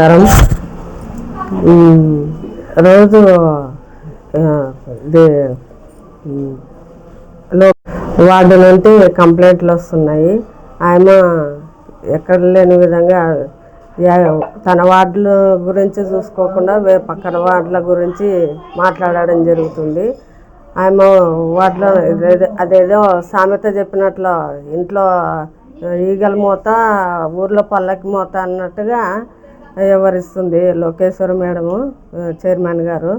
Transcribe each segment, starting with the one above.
నమస్కారం. రోజు వార్డు నుండి కంప్లైంట్లు వస్తున్నాయి. ఆయన ఎక్కడ లేని విధంగా తన వార్డుల గురించి చూసుకోకుండా వే పక్కన వార్డుల గురించి మాట్లాడడం జరుగుతుంది. ఆమె వాటిలో అదేదో సామెత చెప్పినట్లు ఇంట్లో ఈగల మూత ఊర్లో పల్లకి మూత అన్నట్టుగా వివరిస్తుంది లోకేశ్వర మేడము చైర్మన్ గారు.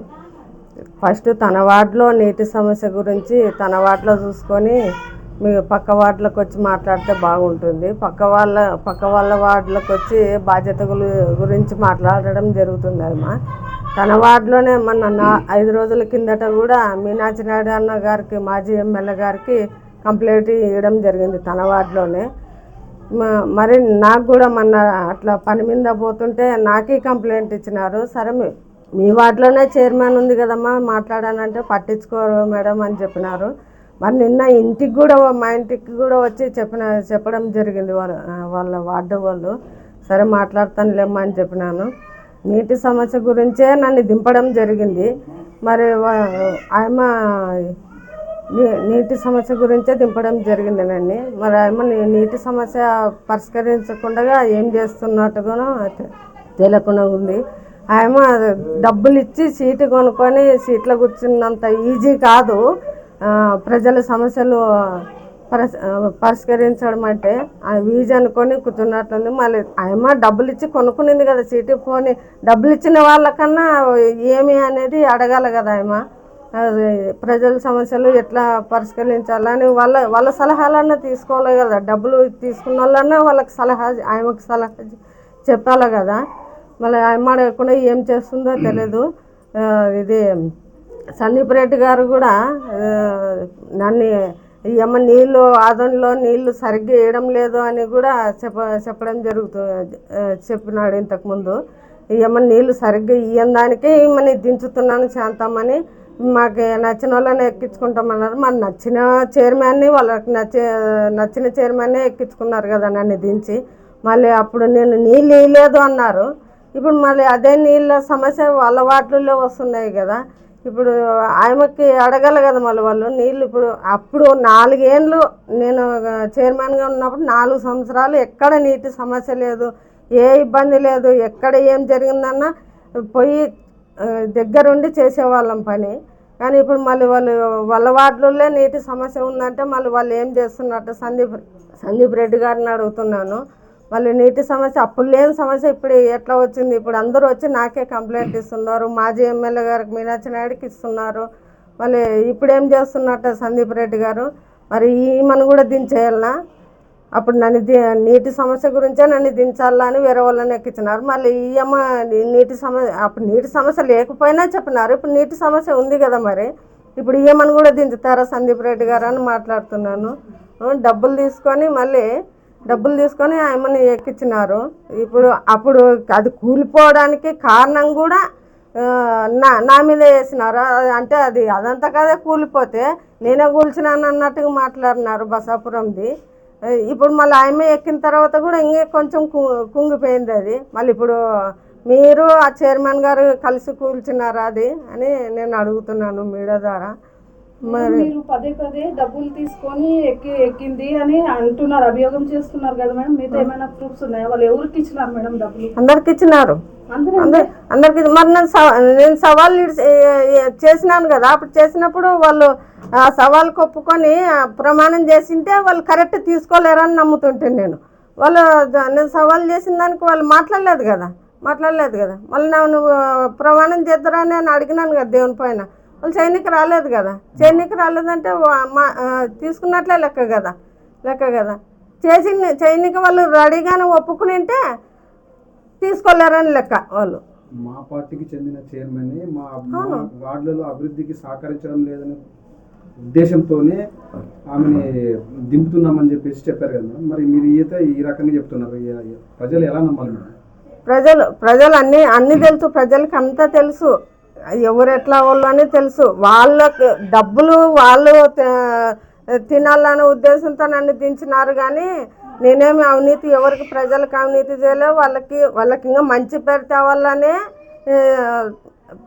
ఫస్ట్ తన వార్డులో నీటి సమస్య గురించి తన వార్డులో చూసుకొని మీ పక్క వార్డులకు వచ్చి మాట్లాడితే బాగుంటుంది. పక్క వాళ్ళ పక్క వాళ్ళ వార్డులకు వచ్చి బాధ్యత గురించి మాట్లాడడం జరుగుతుంది అమ్మా. తన వార్డులోనే మొన్న నా ఐదు రోజుల కిందట కూడా మీనాచి నాయుడు అన్న గారికి మాజీ ఎమ్మెల్యే గారికి కంప్లైంట్ ఇవ్వడం జరిగింది తన వార్డులోనే. మరి నాకు కూడా మొన్న అట్లా పని మీద పోతుంటే నాకే కంప్లైంట్ ఇచ్చినారు. సరే మీ- వాటిలోనే చైర్మన్ ఉంది కదమ్మా మాట్లాడానంటే పట్టించుకోరు మేడం అని చెప్పినారు. మరి నిన్న ఇంటికి కూడా మా ఇంటికి కూడా వచ్చి చెప్పిన చెప్పడం జరిగింది వాళ్ళ వాళ్ళ వార్డు వాళ్ళు. సరే మాట్లాడతాను లేమ్మా అని చెప్పినాను. నీటి సమస్య గురించే నన్ను దింపడం జరిగింది. మరి వా- ఆయమ్మ నీటి సమస్య గురించే దింపడం జరిగింది మరి ఏమన్నా నీటి సమస్య పరిష్కరించకుండా ఏం చేస్తున్నట్టుగానో తెలియకుండా ఉంది. ఆయమ డబ్బులు ఇచ్చి సీటు కొనుక్కొని సీట్లో కూర్చున్నంత ఈజీ కాదు. ప్రజల సమస్యలు పరిస్ పరిష్కరించడం అంటే వీజీ అనుకొని కూర్చున్నట్లుంది. మళ్ళీ ఆయమ డబ్బులు ఇచ్చి కొనుక్కునింది కదా సీటు. పోని డబ్బులు ఇచ్చిన వాళ్ళకన్నా ఏమి అనేది అడగాలి కదా ఆయమ ప్రజల సమస్యలు ఎట్లా పరిష్కరించాలని వాళ్ళ వాళ్ళ సలహాలన్నా తీసుకోవాలి కదా. డబ్బులు తీసుకున్న వాళ్ళన్నా వాళ్ళకి సలహా ఆయనకు సలహా చెప్పాలి కదా. మళ్ళీ ఆమె అడగకుండా ఏం చేస్తుందో తెలియదు ఇది సందీప్ రెడ్డి గారు కూడా నన్ను ఏమో నీళ్ళు ఆదంలో నీళ్ళు సరిగ్గా వేయడం లేదు అని కూడా చెప్ప చెప్పడం జరుగుతుంది చెప్పినాడు ఇంతకుముందు ఏమన్నా నీళ్ళు సరిగ్గా ఇయ్యని దానికే ఈమెని దించుతున్నాను శాంతమ్మని. మాకు నచ్చిన వాళ్ళని ఎక్కించుకుంటామన్నారు. మరి నచ్చిన చైర్మన్ని వాళ్ళకి నచ్చే నచ్చిన చైర్మన్నే ఎక్కించుకున్నారు కదా నన్ను దించి. మళ్ళీ అప్పుడు నేను నీళ్ళు వేయలేదు అన్నారు. ఇప్పుడు మళ్ళీ అదే నీళ్ళ సమస్య వాళ్ళ వాటిల్లో వస్తున్నాయి కదా. ఇప్పుడు ఆమెకి అడగాలి కదా మళ్ళీ వాళ్ళు నీళ్ళు ఇప్పుడు అప్పుడు నాలుగేళ్ళు నేను చైర్మన్గా ఉన్నప్పుడు నాలుగు సంవత్సరాలు ఎక్కడ నీటి సమస్య లేదు ఏ ఇబ్బంది లేదు ఎక్కడ ఏం జరిగిందన్నా పోయి దగ్గరుండి చేసేవాళ్ళం పని. కానీ ఇప్పుడు మళ్ళీ వాళ్ళు వాళ్ళ వార్డులలో నీటి సమస్య ఉందంటే మళ్ళీ వాళ్ళు ఏం చేస్తున్నట్టు సందీప్ సందీప్ రెడ్డి గారిని అడుగుతున్నాను. మళ్ళీ నీటి సమస్య అప్పుడు లేని సమస్య ఇప్పుడు ఎట్లా వచ్చింది? ఇప్పుడు అందరూ వచ్చి నాకే కంప్లైంట్ ఇస్తున్నారు. మాజీ ఎమ్మెల్యే గారికి మీనాక్షి నాయుడుకి ఇస్తున్నారు. మళ్ళీ ఇప్పుడు ఏం చేస్తున్నట్టు సందీప్ రెడ్డి గారు? మరి ఈమెను కూడా దించేయాలనా అప్పుడు నన్ను నీటి సమస్య గురించే నన్ను దించాలా అని వేరే వాళ్ళని ఎక్కించినారు. మళ్ళీ ఈ అమ్మ నీటి సమస్య అప్పుడు నీటి సమస్య లేకపోయినా చెప్పినారు. ఇప్పుడు నీటి సమస్య ఉంది కదా మరి. ఇప్పుడు ఈయమని కూడా దించుతారా సందీప్ రెడ్డి గారు అని మాట్లాడుతున్నాను. డబ్బులు తీసుకొని మళ్ళీ డబ్బులు తీసుకొని ఆయమ్మని ఎక్కించినారు. ఇప్పుడు అప్పుడు అది కూలిపోవడానికి కారణం కూడా నా నా మీద వేసినారు. అంటే అది అదంతా కదే కూలిపోతే నేనే కూల్చినాను అన్నట్టుగా మాట్లాడినారు బసాపురంది. ఇప్పుడు మళ్ళీ ఆయమ్మ ఎక్కిన తర్వాత కూడా ఇంకే కొంచెం కుంగిపోయింది అది. మళ్ళీ ఇప్పుడు మీరు ఆ చైర్మన్ గారు కలిసి కూల్చినారా అది అని నేను అడుగుతున్నాను మీడియా ద్వారా. మరి పదే పదే డబ్బులు తీసుకొని ఎక్కి ఎక్కింది అని అంటున్నారు అభియోగం చేస్తున్నారు కదా మేడం? మీతో ఏమైనా ప్రూఫ్స్ ఉన్నాయా? వాళ్ళు ఎవరికి ఇచ్చినారు మేడం డబ్బులు? అందరికి ఇచ్చినారు. అందరూ అందరి అందరికి మరి నేను సవా- నేను సవాల్ చేసినాను కదా. అప్పుడు చేసినప్పుడు వాళ్ళు ఆ సవాల్కి ఒప్పుకొని ఆ ప్రమాణం చేసింటే వాళ్ళు కరెక్ట్ తీసుకోలేరని నమ్ముతుంటే నేను. వాళ్ళు నేను సవాల్ చేసిన దానికి వాళ్ళు మాట్లాడలేదు కదా. మాట్లాడలేదు కదా. మళ్ళీ నన్ను ఆ, ప్రమాణం చేద్దరా అని నేను అడిగినాను కదా దేవుని పైన. వాళ్ళు చైనీకి రాలేదు కదా. చైనీకి రాలేదంటే మా తీసుకున్నట్లే లెక్క కదా. లెక్క కదా. చేసి చైనీకి వాళ్ళు రెడీగానే ఒప్పుకుని ఉంటే తీసుకోలేరని లెక్క వాళ్ళు. మా పార్టీకి చెందిన చైర్మన్ మా వార్డులలో అభివృద్ధికి సహకరించడం లేదనే ఉద్దేశంతోనే ఆమెని దింపుతున్నామని చెప్పేసి చెప్పారు కదా. మరి మీరు ఈత ఈ రకంగా చెప్తున్నారు. ప్రజలు ఎలా నమ్మాలి ప్రజలు ప్రజలు అన్ని అన్ని తెలుసు ప్రజలకి అంతా తెలుసు. ఎవరు ఎట్లా వాళ్ళు అని తెలుసు. వాళ్ళకు డబ్బులు వాళ్ళు తినాలనే ఉద్దేశంతో నన్ను దించినారు కానీ నేనేమి అవినీతి ఎవరికి ప్రజలకు అవినీతి చేయలే వాళ్ళకి వాళ్ళకి ఇంకా మంచి పేరు తేవాలనే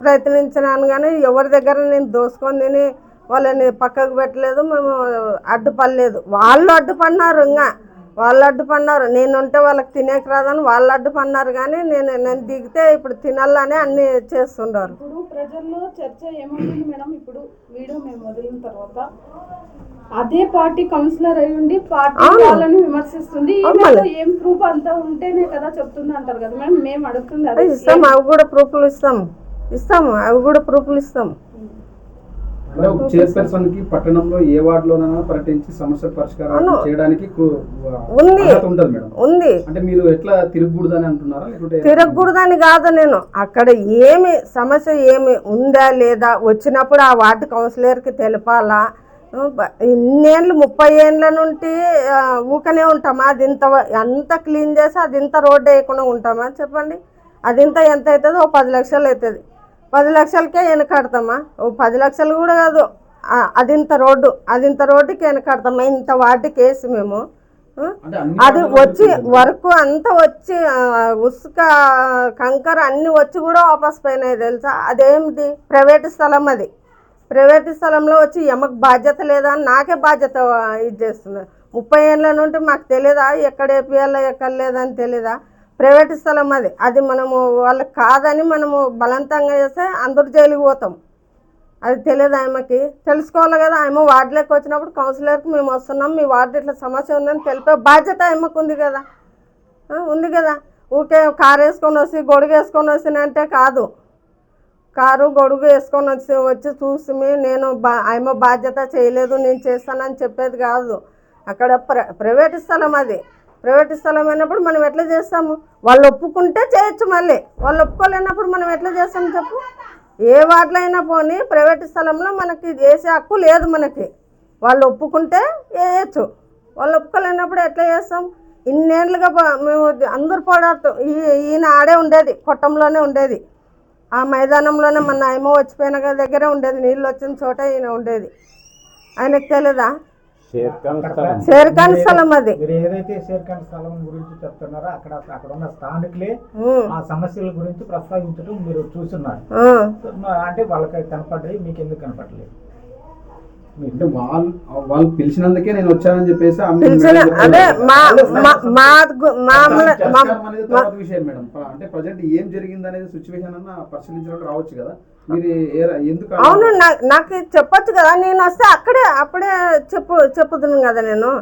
ప్రయత్నించినాను కానీ ఎవరి దగ్గర నేను దోసుకొని తిని వాళ్ళని పక్కకు పెట్టలేదు మేము అడ్డుపడలేదు. వాళ్ళు అడ్డుపడినారు ఇంకా. వాళ్ళు అడ్డుపడినారు. నేను ఉంటే వాళ్ళకి తినేకి రాదని వాళ్ళు అడ్డుపడినారు కానీ నేను నేను దిగితే ఇప్పుడు తినాలని అన్నీ చేస్తుండారు. ఇప్పుడు ప్రజల్లో చర్చ ఏమవుతుంది మేడం? ఇప్పుడు వీడియో మేము వదిలిన తర్వాత అదే పార్టీ కౌన్సిలర్ అయి ఉండి పార్టీ వాళ్ళని విమర్శిస్తుంది. ఏం ప్రూఫ్ అంతా ఉంటేనే కదా చెప్తుంది అంటారు కదా మేడం? మేము అడుగుతుంది ఇస్తాం అవి కూడా ప్రూఫ్లు ఇస్తాం. ఇస్తాము అవి కూడా ప్రూఫ్లు ఇస్తాం. చైర్పర్సన్కి పట్టణంలో ఏ వార్డులోనైనా పర్యటించి సమస్య పరిష్కారం చేయడానికి కు- ఉంది. ఉంది. అంటే మీరు ఎట్లా తిరగకూడదని అంటున్నారా? లేకుంటే తిరగకూడదని కాదు నేను. అక్కడ ఏమి సమస్య ఏమి ఉందా లేదా? వచ్చినప్పుడు ఆ వార్డు కౌన్సిలర్కి తెలపాలా? బ- ఇన్నేళ్ళు ముప్పై ఏండ్ల నుండి ఊకనే ఉంటామా అది ఇంత అంత క్లీన్ చేసి అది ఇంత రోడ్డు వేయకుండా ఉంటామా? చెప్పండి. అది ఇంత ఎంత అవుతుందో? ఓ పది లక్షలు అవుతుంది. పది లక్షలకే వెనకాడతామా ఓ పది లక్షలు కూడా కాదు. ఆ, అది ఇంత రోడ్డు అది ఇంత రోడ్డుకి వెనకాడతామా ఇంత వార్డుకి వేసి మేము. అది వచ్చి వర్క్ అంతా వచ్చి ఉసుక కంకర అన్ని వచ్చి కూడా వాపస్ పోయినాయి తెలుసా? అదేమిటి? ప్రైవేట్ స్థలం అది. ప్రైవేట్ స్థలంలో వచ్చి ఎమకు బాధ్యత లేదా? అని నాకే బాధ్యత ఇది చేస్తుంది. ముప్పై ఏళ్ళ నుండి మాకు తెలియదా ఎక్కడ వేపియాలో ఎక్కడ లేదని తెలీదా? ప్రైవేట్ స్థలం అది. అది మనము వాళ్ళకి కాదని మనము బలవంతంగా చేస్తే అందరు జైలుకి పోతాం. అది తెలియదు ఆమెకి. తెలుసుకోవాలి కదా ఆమె వార్డులోకి వచ్చినప్పుడు కౌన్సిలర్కి మేము వస్తున్నాం మీ వార్డు ఇట్లా సమస్య ఉందని తెలిపే బాధ్యత ఆమెకు ఉంది కదా. ఉంది కదా. ఊకే కారు వేసుకొని వచ్చి గొడుగు వేసుకొని వచ్చినంటే కాదు. కారు గొడుగు వేసుకొని వచ్చి వచ్చి చూసి నేను బా ఆమె బాధ్యత చేయలేదు నేను చేస్తానని చెప్పేది కాదు. అక్కడ ప్ర ప్రైవేట్ స్థలం అది. ప్రైవేట్ స్థలం అయినప్పుడు మనం ఎట్లా చేస్తాము? వాళ్ళు ఒప్పుకుంటే చేయొచ్చు మళ్ళీ. వాళ్ళు ఒప్పుకోలేనప్పుడు మనం ఎట్లా చేస్తాం చెప్పు? ఏ వాటిలో అయినా పోనీ ప్రైవేట్ స్థలంలో మనకి చేసే హక్కు లేదు మనకి. వాళ్ళు ఒప్పుకుంటే వేయచ్చు వాళ్ళు ఒప్పుకోలేనప్పుడు ఎట్లా చేస్తాం? ఇన్నేళ్ళుగా మేము అందరు పోరాడుతాం ఈ ఈయన ఆడే ఉండేది కొట్టంలోనే ఉండేది. ఆ మైదానంలోనే మన ఆయమ వచ్చిపోయిన దగ్గరే ఉండేది నీళ్ళు వచ్చిన చోట ఈయన ఉండేది. ఆయనకు తెలీదా? షేర్ఖాన్ స్థలం. అది. మీరు ఏదైతే షేర్ఖాన్ స్థలం గురించి చెప్తున్నారో అక్కడ అక్కడ ఉన్న స్థానికులే ఆ సమస్యల గురించి ప్రస్తావించడం మీరు చూస్తున్నారు. అంటే వాళ్ళకి కనపడ్డాయి మీకు ఎందుకు కనపడలేదు? అంటే వాళ్ళు వాళ్ళు పిలిచినందుకే నేను వచ్చానని చెప్పేసి. అదే విషయం మేడం. అంటే ప్రజెంట్ ఏం జరిగింది అనేది సిచ్యువేషన్ అన్న పరిశీలించడానికి రావచ్చు కదా. మీరు ఎందుకు అవును నాకు చెప్పొచ్చు కదా. నేను వస్తే అక్కడే అప్పుడే చెప్పు చెప్పుతున్నాను కదా నేను.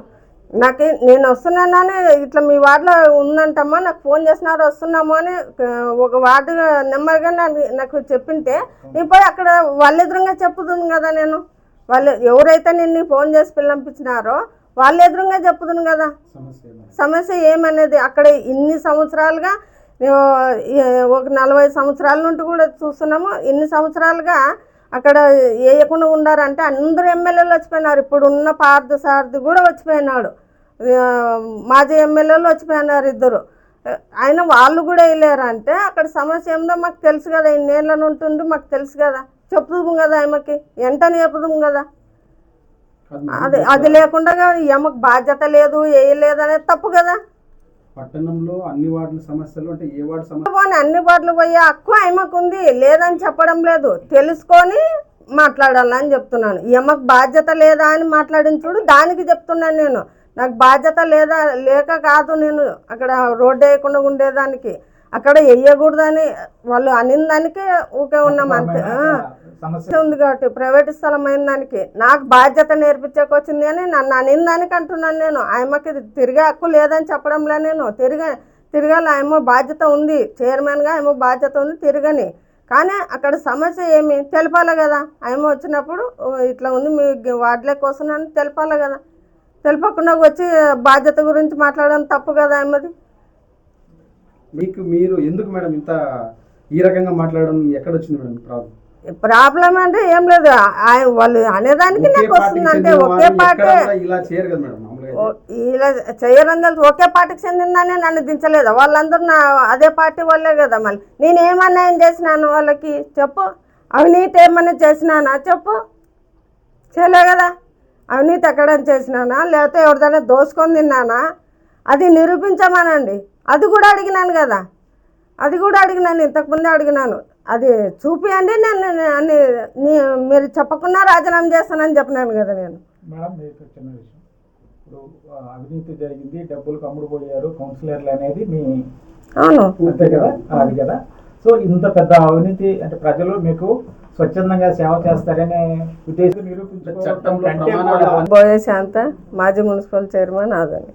నాకు నేను వస్తున్నానని ఇట్లా మీ వార్డులో ఉందంటమ్మా. నాకు ఫోన్ చేసినారు వస్తున్నాము అని ఒక వార్డు నెంబర్గా నాకు నాకు చెప్పింటే నేను పోయి అక్కడ వాళ్ళ ఎదురుగా చెప్పుతున్నాను కదా నేను. వాళ్ళు ఎవరైతే నిన్ను ఫోన్ చేసి పిల్లంపించినారో వాళ్ళ ఎదురుగా చెప్పుతున్నాను కదా. సమస్య ఏమో. సమస్య ఏమనేది అక్కడ ఇన్ని సంవత్సరాలుగా ఒక నలభై సంవత్సరాల నుండి కూడా చూస్తున్నాము. ఇన్ని సంవత్సరాలుగా అక్కడ వేయకుండా ఉండారంటే అందరు ఎమ్మెల్యేలు వచ్చిపోయినారు. ఇప్పుడు ఉన్న పార్థ సారథి కూడా వచ్చిపోయినాడు. మాజీ ఎమ్మెల్యేలు వచ్చిపోయినారు ఇద్దరు. ఆయన వాళ్ళు కూడా వేయలేరు అంటే అక్కడ సమస్య ఏందో మాకు తెలుసు కదా. ఇన్నేళ్ళ నుండి మాకు తెలుసు కదా. చెప్పుదాం కదా ఆమెకి. వెంటనే చెప్పుదాం కదా. అది అది లేకుండా ఏమకు బాధ్యత లేదు వేయలేదు అనేది తప్పు కదా. పట్టణంలో అన్ని వార్డుల సమస్యలు అంటే ఏ వార్డు సమస్య? అన్ని బాటలు పోయే హక్కు ఆయమకు ఉంది లేదని చెప్పడం లేదు. తెలుసుకొని మాట్లాడాలని చెప్తున్నాను. ఎమ్మకు బాధ్యత లేదా అని మాట్లాడిన చూడు దానికి చెప్తున్నాను నేను. నాకు బాధ్యత లేదా లేక కాదు నేను అక్కడ రోడ్డు వేయకుండా ఉండేదానికి. అక్కడ వేయకూడదని వాళ్ళు అనిన దానికే ఊకే ఉన్నాం అంతే. సమస్య ఉంది కాబట్టి ప్రైవేట్ స్థలం అయిన దానికి నాకు బాధ్యత నేర్పించకొచ్చింది అని నన్ను అనిన దానికి అంటున్నాను నేను. ఆయమ్మకి తిరిగే హక్కు లేదని చెప్పడంలే నేను. తిరిగా తిరగాలి ఆయమ్మ బాధ్యత ఉంది. చైర్మన్గా ఆయమ్మ బాధ్యత ఉంది తిరగని. కానీ అక్కడ సమస్య ఏమి? తెలపాలి కదా. ఆయమ్మ వచ్చినప్పుడు "ఓ, ఇట్లా ఉంది మీ వార్డులోకి వస్తున్నాను తెలపాలి కదా. తెలపకుండా వచ్చి బాధ్యత గురించి మాట్లాడడం తప్పు కదా ఆయమ్మది. మీకు మీరు ఎందుకు మేడం ఇంత ఈ రకంగా మాట్లాడడం ఎక్కడ వచ్చింది మేడం ప్రాబ్లం? ప్రాబ్లం అంటే ఏం లేదు. వాళ్ళు అనేదానికి నాకు వస్తుంది అంటే ఒకే పార్టీ. ఇలా చేయరు కదా మేడం మామూలుగా అయితే. ఓ- ఇలా చేయరని తెలుసు ఒకే పార్టీకి చెందిందనే నన్ను దించలేదు? వాళ్ళందరూ నా అదే పార్టీ వాళ్ళే కదా మళ్ళీ నేను ఏమన్నాయం చేసినాను వాళ్ళకి? చెప్పు. అవినీతి ఏమన్నా చేసినానా? చెప్పు. చేయలే కదా. అవినీతి ఎక్కడ చేసినానా? లేకపోతే ఎవరిదైనా దోసుకొని తిన్నానా? అది నిరూపించమనండి. అది కూడా అడిగినాను కదా. అది కూడా అడిగినాను. ఇంతకుముందే అడిగినాను. అది చూపియండి నేను నేను అన్ని నీ- మీరు చెప్పకుండా రాజీనామా చేస్తానని చెప్పినాను కదా నేను. మేడం మీకు చిన్న విషయం. ఇప్పుడు అవినీతి జరిగింది డబ్బులు కమ్ముడు పోయారు కౌన్సిలర్లు అనేది మీ అవును. అంతే కదా? అది కదా? సో ఇంత పెద్ద అవినీతి అంటే ప్రజలు మీకు స్వచ్ఛందంగా సేవ చేస్తారనే ఉద్దేశం నిరూపించుకోవడం చట్టంలో కంటే ప్రమాణాలు కూడా బోయే శాంత మాజీ మున్సిపల్ చైర్మన్ అదని